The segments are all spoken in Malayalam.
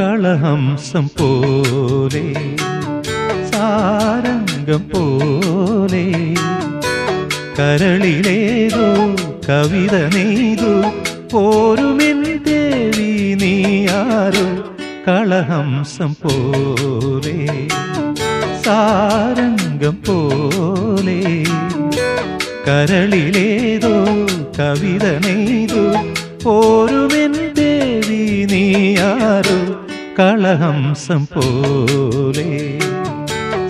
കളഹംസം പോലെ സാരംഗം പോലെ കരളിലേതോ കവിത നെയ്തു. പോരുമെൻ ദേവി നീയാരോ കളഹംസം പോലെ സാരംഗം പോലെ കരളിലേതോ കവിത നെയ്തു. പോരുമെൻ ദേവി നീയാരോ കളഹംസം പോലെ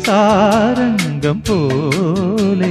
സാരംഗം പോലെ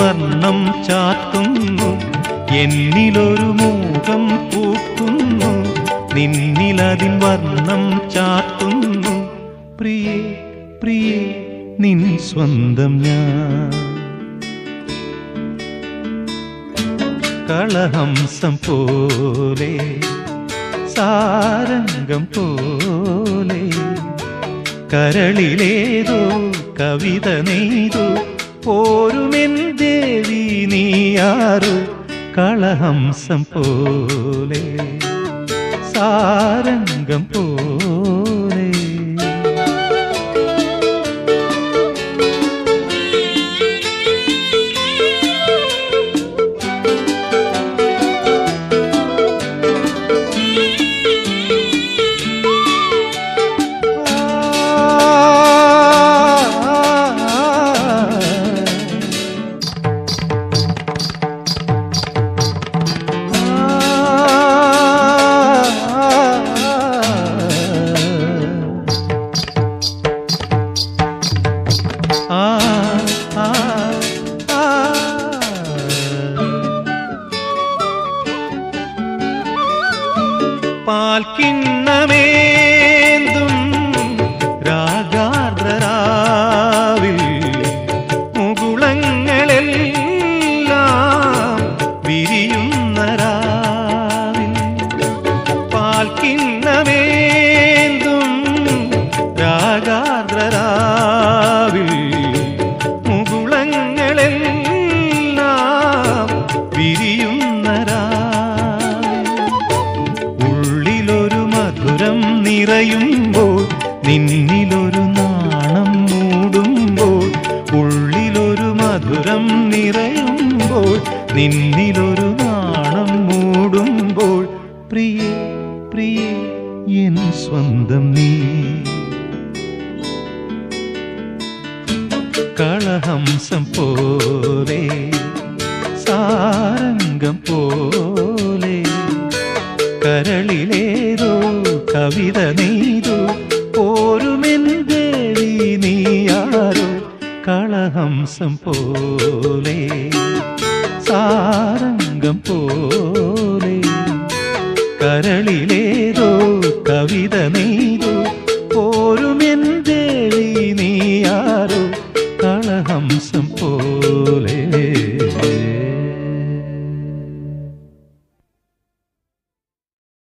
വർണം ചാത്തുന്നു എന്നിലൊരു മൂഖം പൂക്കുന്നു. നിന്നിലതിൻ വർണം ചാത്തുന്നു പ്രിയേ പ്രിയേ നിൻ സ്വന്തം ഞാൻ. കളഹംസം പോലെ സാരംഗം പോലെ കരളിലേതോ കവിത നെയ്തു പോരുമെൻ ദേവി നീയാറു കളഹംസം പോലെ സാരംഗം പോലെ. പാൽക്കിണ്ണമേന്തും പരമഹംസം പോലെ സാരംഗം പോലെ. കരളിലേതോ കവിത നെയ്തോ ഓരുമെന്റെ നീയാരോ കളഹംസം പോലെ. സാരംഗം പോലെ കരളിലേതോ കവിത നെയ്തോ പോരുമെൻ ദേവി നീയാരോ ഹംസം പോലെ